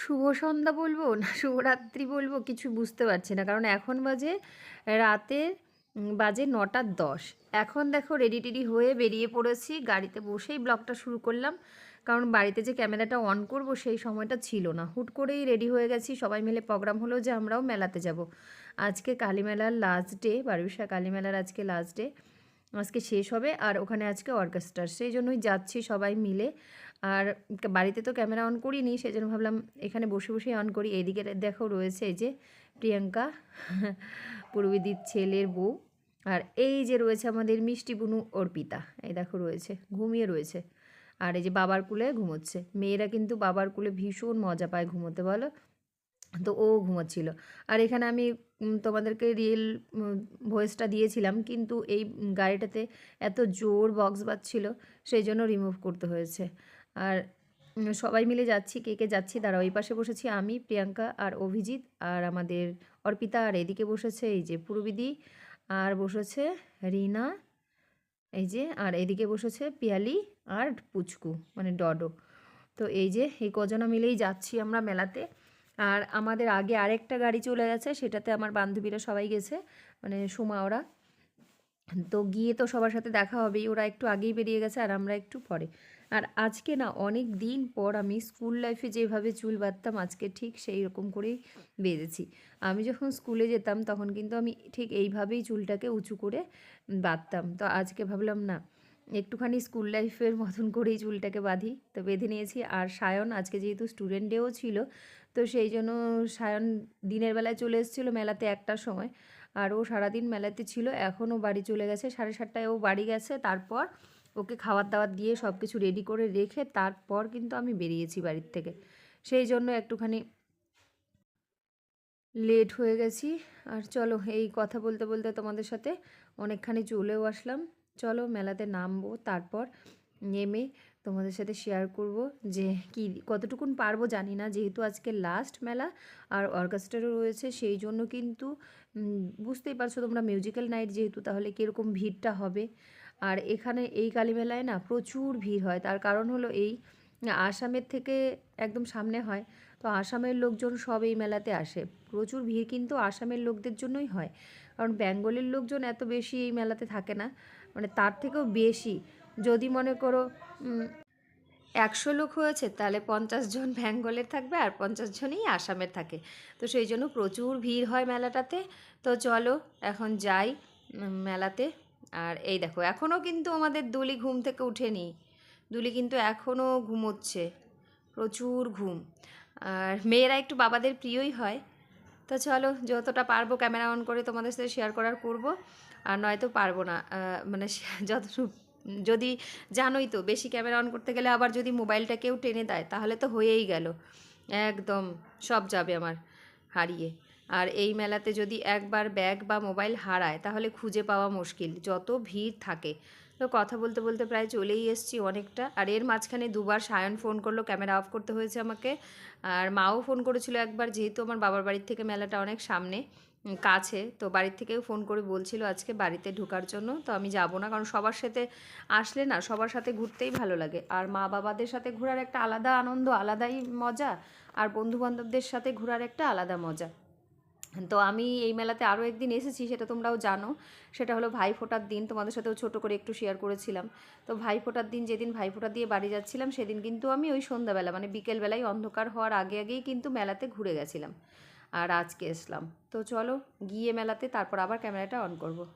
শুভ সন্ধ্যা বলব না শুভরাত্রি বলব কিছু বুঝতে পারছি না। কারণ এখন বাজে রাতে বাজে নটা দশ। এখন দেখো রেডি টেডি হয়ে বেরিয়ে পড়েছি। গাড়িতে বসেই ব্লগটা শুরু করলাম। কারণ বাড়িতে যে ক্যামেরাটা অন করব সেই সময়টা ছিল না। হুট করেই রেডি হয়ে গেছি। সবাই মিলে প্রোগ্রাম হলো যে আমরাও মেলাতে যাব। আজকে কালীমেলার লাস্ট ডে বারবিশা কালীমেলার আজকে লাস্ট ডে আজকে শেষ হবে। আর ওখানে আজকে অর্কেস্ট্রার সেই জন্যই যাচ্ছি সবাই মিলে। আর বাড়িতে তো ক্যামেরা অন করিনি সেই জন্য ভাবলাম এখানে বসে বসেই অন করি। এদিকে দেখো রয়েছে এই যে প্রিয়াঙ্কা, পূর্বীদির ছেলের বউ। আর এই যে রয়েছে আমাদের মিষ্টি বুনু অর্পিতা, এই দেখো রয়েছে, ঘুমিয়ে রয়েছে। আর এই যে বাবার কুলে ঘুমোচ্ছে। মেয়েরা কিন্তু বাবার কুলে ভীষণ মজা পায় ঘুমোতে, বলো? তো ও ঘুমোচ্ছিল। আর এখানে আমি তোমাদেরকে রিয়েল ভয়েসটা দিয়েছিলাম, কিন্তু এই গাড়িটাতে এত জোর বক্স বাজছিল, সেই জন্য রিমুভ করতে হয়েছে। আর সবাই মিলে যাচ্ছি, কে কে যাচ্ছি দাঁড়া ওই পাশে বসেছি আমি, প্রিয়াঙ্কা আর অভিজিৎ আর আমাদের অর্পিতা আর এদিকে বসেছে এই যে পূর্বিদি আর বসেছে রিনা, এই যে, আর এদিকে বসেছে পিয়ালি আর পুচকু মানে ডডো। তো এই যে, এই কজনা মিলেই যাচ্ছি আমরা মেলাতে। আর আমাদের আগে আরেকটা গাড়ি চলে গেছে, সেটাতে আমার বান্ধবীরা সবাই গেছে মানে সুমা ওরা। তো গিয়ে তো সবার সাথে দেখা হবেই, ওরা একটু আগেই বেরিয়ে গেছে আর আমরা একটু পরে। আর আজকে না অনেক দিন পর আমি স্কুল লাইফে যেভাবে চুল বাঁধতাম, আজকে ঠিক সেই রকম করেই বেঁধেছি। আমি যখন স্কুলে যেতাম তখন কিন্তু আমি ঠিক এইভাবেই চুলটাকে উঁচু করে বাঁধতাম। তো আজকে ভাবলাম না, একটুখানি স্কুল লাইফের মতন করেই চুলটাকে বাঁধি। তো বেঁধে নিয়েছি। আর সায়ন আজকে যেহেতু স্টুডেন্ট ডেও ছিল, তো সেই জন্য সায়ন দিনের বেলায় চলে এসেছিল মেলাতে একটার সময়। আর ও সারাদিন মেলাতে ছিল। এখনও বাড়ি চলে গেছে। সাড়ে সাতটায় ও বাড়ি গেছে। তারপর ওকে খাবার দাবার দিয়ে সব কিছু রেডি করে রেখে তারপর কিন্তু আমি বেরিয়েছি বাড়ির থেকে। সেই জন্য একটুখানি লেট হয়ে গেছি। আর চলো, এই কথা বলতে বলতে তোমাদের সাথে অনেকখানি চলেও আসলাম। চলো, মেলাতে নামবো, তারপর নেমে তোমাদের সাথে শেয়ার করব যে কি, কতটুকুন পারব জানি না, যেহেতু আজকে লাস্ট মেলা আর অর্কেস্ট্রারও রয়েছে, সেই জন্য কিন্তু বুঝতেই পারছ তোমরা মিউজিক্যাল নাইট যেহেতু, তাহলে কীরকম ভিড়টা হবে। আর এখানে এই কালী মেলায় না প্রচুর ভিড় হয়। তার কারণ হলো এই আসামের থেকে একদম সামনে হয়। তো আসামের লোকজন সব এই মেলাতে আসে। প্রচুর ভিড় কিন্তু আসামের লোকদের জন্যই হয়। কারণ বেঙ্গলের লোকজন এত বেশি এই মেলাতে থাকে না। মানে তার থেকেও বেশি। যদি মনে করো একশো লোক হয়েছে, তাহলে পঞ্চাশ জন বেঙ্গলের থাকবে আর পঞ্চাশ জনই আসামের থাকে। তো সেই জন্য প্রচুর ভিড় হয় মেলাটাতে। তো চলো, এখন যাই মেলাতে। আর এই দেখো, এখনও কিন্তু আমাদের দুলি ঘুম থেকে উঠেনি। দুলি কিন্তু এখনও ঘুমোচ্ছে, প্রচুর ঘুম। আর মেয়েরা একটু বাবাদের প্রিয়ই হয়। তো চলো, যতটা পারব ক্যামেরা অন করে তোমাদের সাথে শেয়ার করার করব। আর নয়তো পারব না মানে যতটুকু, যদি জানোই তো, বেশি ক্যামেরা অন করতে গেলে আবার যদি মোবাইলটা কেউ টেনে দেয়, তাহলে তো হয়েই গেল। একদম, সব যাবে আমার। হারিয়ে। আর এই মেলাতে যদি একবার ব্যাগ বা মোবাইল হারায়, তাহলে খুঁজে পাওয়া মুশকিল, যত ভিড় থাকে। তো কথা বলতে বলতে প্রায় চলেই এসেছি অনেকটা। আর এর মাঝখানে দুবার সায়ন ফোন করল, ক্যামেরা অফ করতে হয়েছে আমাকে। আর মাও ফোন করেছিল একবার, যেহেতু আমার বাবার বাড়ির থেকে মেলাটা অনেক সামনে কাছে, তো বাড়ির থেকেও ফোন করে বলছিল আজকে বাড়িতে ঢোকার জন্য। তো আমি যাব না, কারণ সবার সাথে আসলে না, সবার সাথে ঘুরতেই ভালো লাগে। আর মা বাবাদের সাথে ঘোরার একটা আলাদা আনন্দ, আলাদাই মজা। আর বন্ধু বান্ধবদের সাথে ঘোরার একটা আলাদা মজা। তো আমি এই মেলাতে আরও একদিন এসেছি, সেটা তোমরাও জানো। সেটা হলো ভাই ফোটার দিন, তোমাদের সাথেও ছোট করে একটু শেয়ার করেছিলাম। তো ভাই ফোটার দিন, যেদিন ভাই ফোঁটা দিয়ে বাড়ি যাচ্ছিলাম, সেদিন কিন্তু আমি ওই সন্ধ্যাবেলা মানে বিকেলবেলায় অন্ধকার হওয়ার আগে আগেই কিন্তু মেলাতে ঘুরে গেছিলাম। আর আজকে এসলাম। তো চলো গিয়ে মেলাতে, তারপর আবার ক্যামেরাটা অন করব।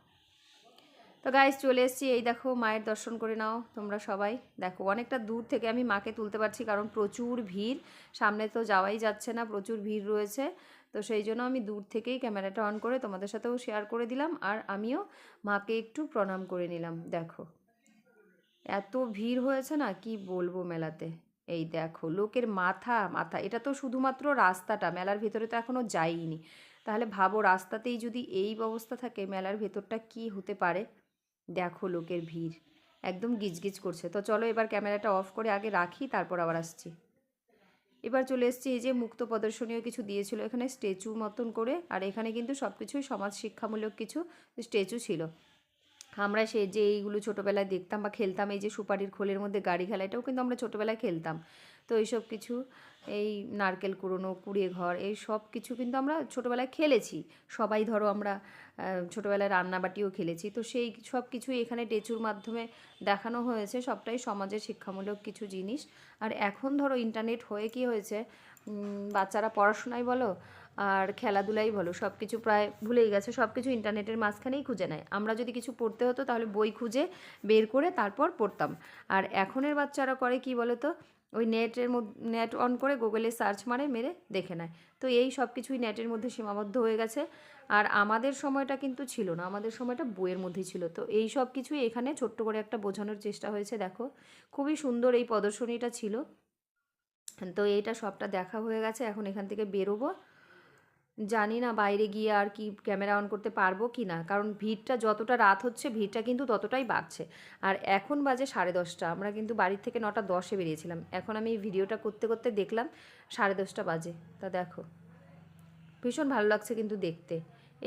তো গাইজ চলে এসেছি। এই দেখো, মায়ের দর্শন করে নাও তোমরা সবাই। দেখো, অনেকটা দূর থেকে আমি মাকে তুলতে পারছি, কারণ প্রচুর ভিড়। সামনে তো যাওয়াই যাচ্ছে না, প্রচুর ভিড় রয়েছে। তো সেই জন্য আমি দূর থেকেই ক্যামেরাটা অন করে তোমাদের সাথেও শেয়ার করে দিলাম আর আমিও মাকে একটু প্রণাম করে নিলাম। দেখো, এত ভিড় হয়েছে না, কি বলব মেলাতে? এই দেখো, লোকের মাথা মাথা। এটা তো শুধুমাত্র রাস্তাটা, মেলার ভেতরে তো এখনও যাইনি। তাহলে ভাবো, রাস্তাতেই যদি এই ব্যবস্থা থাকে, মেলার ভেতরটা কি হতে পারে? দেখো লোকের ভিড়। একদম গিজগিজ করছে। তো চলো এবার ক্যামেরাটা অফ করে আগে রাখি, তারপর আবার আসছি। এবার চলে এসেছি এই যে মুক্ত প্রদর্শনীয় কিছু দিয়েছিল এখানে স্ট্যাচু মতন করে, আর এখানে কিন্তু সব কিছুই সমাজ শিক্ষামূলক কিছু স্ট্যাচু ছিল। আমরা সে যে এইগুলো ছোটোবেলায় দেখতাম বা খেলতাম, এই যে সুপারির খোলের মধ্যে গাড়ি খেলা এটাও কিন্তু আমরা ছোটোবেলায় খেলতাম। তো এইসব কিছু, এই নারকেল কুড়োনো, কুড়িয়ে ঘর, এই সব কিছু কিন্তু আমরা ছোটোবেলায় খেলেছি। সবাই ধরো আমরা ছোটোবেলায় রান্নাবাটিও খেলেছি। তো সেই সব কিছুই এখানে টেচুর মাধ্যমে দেখানো হয়েছে, সবটাই সমাজের শিক্ষামূলক কিছু জিনিস। আর এখন ধরো ইন্টারনেট হয়ে কি হয়েছে? বাচ্চারা পড়াশোনাই বলো, আর খেলাধুলাই বলো, সব কিছু প্রায় ভুলেই গেছে। সব কিছু ইন্টারনেটের মাঝখানেই খুঁজে নেয়। আমরা যদি কিছু পড়তে হতো তাহলে বই খুঁজে বের করে তারপর পড়তাম। আর এখনের বাচ্চারা করে কি বলো তো ওই নেটের মধ্যে, নেট অন করে গুগলে সার্চ মারে, মেরে দেখে নেয়। তো এই সব কিছুই নেটের মধ্যে সীমাবদ্ধ হয়ে গেছে। আর আমাদের সময়টা কিন্তু ছিল না, আমাদের সময়টা বইয়ের মধ্যে ছিল। তো এই সব কিছুই এখানে ছোট্ট করে একটা বোঝানোর চেষ্টা হয়েছে, দেখো। খুবই সুন্দর এই প্রদর্শনীটা ছিল। তো এইটা সবটা দেখা হয়ে গেছে, এখন এখান থেকে বেরোবো। জানি না বাইরে গিয়ে আর কি ক্যামেরা অন করতে পারব কি না। কারণ ভিড়টা যতটা রাত হচ্ছে, ভিড়টা কিন্তু ততটাই বাড়ছে। আর এখন বাজে সাড়ে দশটা। আমরা কিন্তু বাড়ির থেকে নটা দশে বেরিয়েছিলাম। এখন আমি ভিডিওটা করতে করতে দেখলাম, সাড়ে দশটা বাজে। তা দেখো। ভীষণ ভালো লাগছে কিন্তু দেখতে।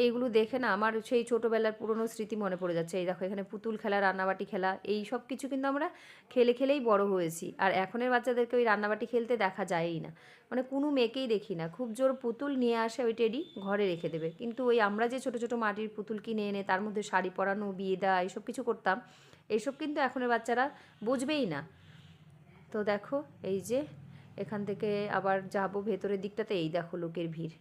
এইগুলো দেখে না আমার সেই ছোটোবেলার পুরনো স্মৃতি মনে পড়ে যাচ্ছে। এই দেখো, এখানে পুতুল খেলা, রান্নাবাটি খেলা, এই সব কিছু কিন্তু আমরা খেলে খেলেই বড় হয়েছি। আর এখনের বাচ্চাদেরকে ওই রান্নাবাটি খেলতে দেখা যায়ই না। মানে কোনো মেয়েকেই দেখি না। খুব জোর পুতুল নিয়ে আসে ওই টেডি, ঘরে রেখে দেবে। কিন্তু ওই আমরা যে ছোটো ছোটো মাটির পুতুল কিনে এনে তার মধ্যে শাড়ি পরানো, বিয়ে দেওয়া, এইসব কিছু করতাম এইসব কিন্তু এখনের বাচ্চারা বুঝবেই না। তো দেখো, এই যে এখান থেকে আবার যাব ভেতরের দিকটাতে, এই দেখো লোকের ভিড়।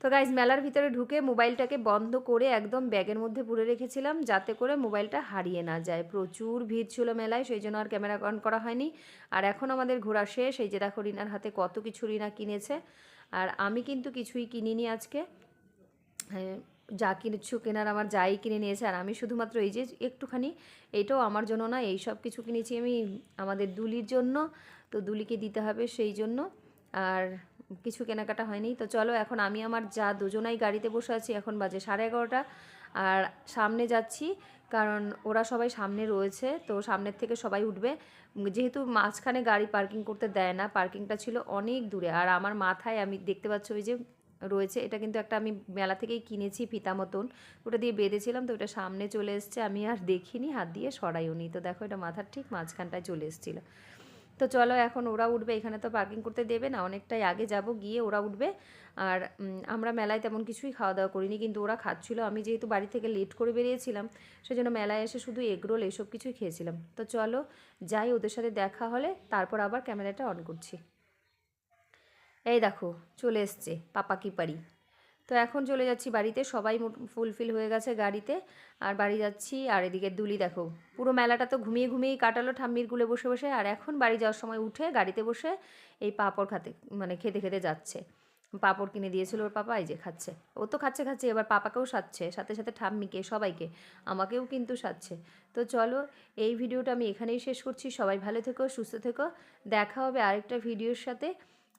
তো গাইজ মেলার ভিতরে ঢুকে মোবাইলটাকে বন্ধ করে একদম ব্যাগের মধ্যে পুরে রেখেছিলাম, যাতে করে মোবাইলটা হারিয়ে না যায়। প্রচুর ভিড় ছিল মেলায়, সেই জন্য আর ক্যামেরা অন করা হয়নি। আর এখন আমাদের ঘোরা শেষ, এই যে দেখো রিনার হাতে কত কিছু রিনা কিনেছে। আর আমি কিন্তু কিছুই কিনিনি আজকে। যা কিনেছো কেনার আমার যাই কিনে নিয়েছে। আর আমি শুধুমাত্র এই যে একটুখানি, এটাও আমার জন্য না, এই সব কিছু কিনেছি আমি আমাদের দুলির জন্য। তো দুলিকে দিতে হবে সেই জন্য। আর কিছু কেনাকাটা হয়নি। তো চলো এখন আমি আমার যা দুজনাই গাড়িতে বসে আছি, এখন বাজে সাড়ে এগারোটা। আর সামনে যাচ্ছি, কারণ ওরা সবাই সামনে রয়েছে, তো সামনের থেকে সবাই উঠবে। যেহেতু মাঝখানে গাড়ি পার্কিং করতে দেয় না, পার্কিংটা ছিল অনেক দূরে। আর আমার মাথায় আমি দেখতে পাচ্ছি ওই যে রয়েছে, এটা কিন্তু একটা আমি মেলা থেকেই কিনেছি ফিতা মতন। ওটা দিয়ে বেঁধেছিলাম, তো ওটা সামনে চলে এসছে, আমি আর দেখিনি, হাত দিয়ে সরাইও নি তো দেখো এটা মাথার ঠিক মাঝখানটায় চলে এসেছিল। তো চলো এখন ওরা উঠবে, এখানে তো পার্কিং করতে দেবে না, অনেকটাই আগে যাব, গিয়ে ওরা উঠবে। আর আমরা মেলায় তেমন কিছুই খাওয়া দাওয়া করিনি, কিন্তু ওরা খাচ্ছিল। আমি যেহেতু বাড়ি থেকে লেট করে বেরিয়েছিলাম, সেজন্য মেলায় এসে শুধু এগরোল এইসব কিছুই খেয়েছিলাম। তো চলো যাই, ওদের সাথে দেখা হলে, তারপর আবার ক্যামেরাটা অন করছি। এই দেখো, চলে এসছে, পাপা কি পারি। তো এখন চলে যাচ্ছি বাড়িতে, সবাই ফুলফিল হয়ে গেছে গাড়িতে। আর বাড়ি যাচ্ছি, আর এদিকে দুলি দেখো। পুরো মেলাটা তো ঘুমিয়ে ঘুমিয়েই কাটালো ঠাম্মির গুলে বসে বসে। আর এখন বাড়ি যাওয়ার সময় উঠে গাড়িতে বসে এই পাঁপড় খাতে মানে খেতে খেতে যাচ্ছে। পাঁপড় কিনে দিয়েছিল ওর পাপা, এই যে খাচ্ছে। ও তো খাচ্ছে খাচ্ছে, এবার পাপাকেও সাচ্ছে, সাথে সাথে ঠাম্মিকে, সবাইকে, আমাকেও কিন্তু সাচ্ছে। তো চলো, এই ভিডিওটা আমি এখানেই শেষ করছি। সবাই ভালো থেকো, সুস্থ থেকো। দেখা হবে আরেকটা ভিডিওর সাথে।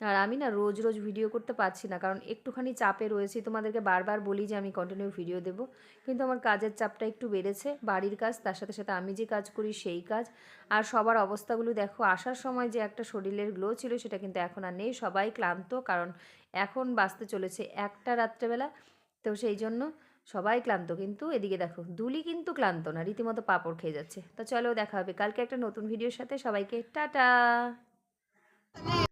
আর আমি না রোজ রোজ ভিডিও করতে পারছি না। কারণ একটুখানি চাপে রয়েছি। তোমাদেরকে বারবার বলি যে, আমি কন্টিনিউ ভিডিও দেব। কিন্তু আমার কাজের চাপটা একটু বেড়েছে। বাড়ির কাজ, তার সাথে সাথে আমি যে কাজ করি, সেই কাজ। আর সবার অবস্থাগুলো দেখো, আসার সময় যে একটা শরীরের গ্লো ছিল, সেটা কিন্তু এখন আর নেই। সবাই ক্লান্ত, কারণ এখন বাঁচতে চলেছে একটা রাত্রেবেলা। তো সেই জন্য সবাই ক্লান্ত। কিন্তু এদিকে দেখো দুলি কিন্তু ক্লান্ত না, রীতিমতো পাপড় খেয়ে যাচ্ছে। তো চলো দেখা হবে। কালকে একটা নতুন ভিডিওর সাথে সবাইকে, টাটা!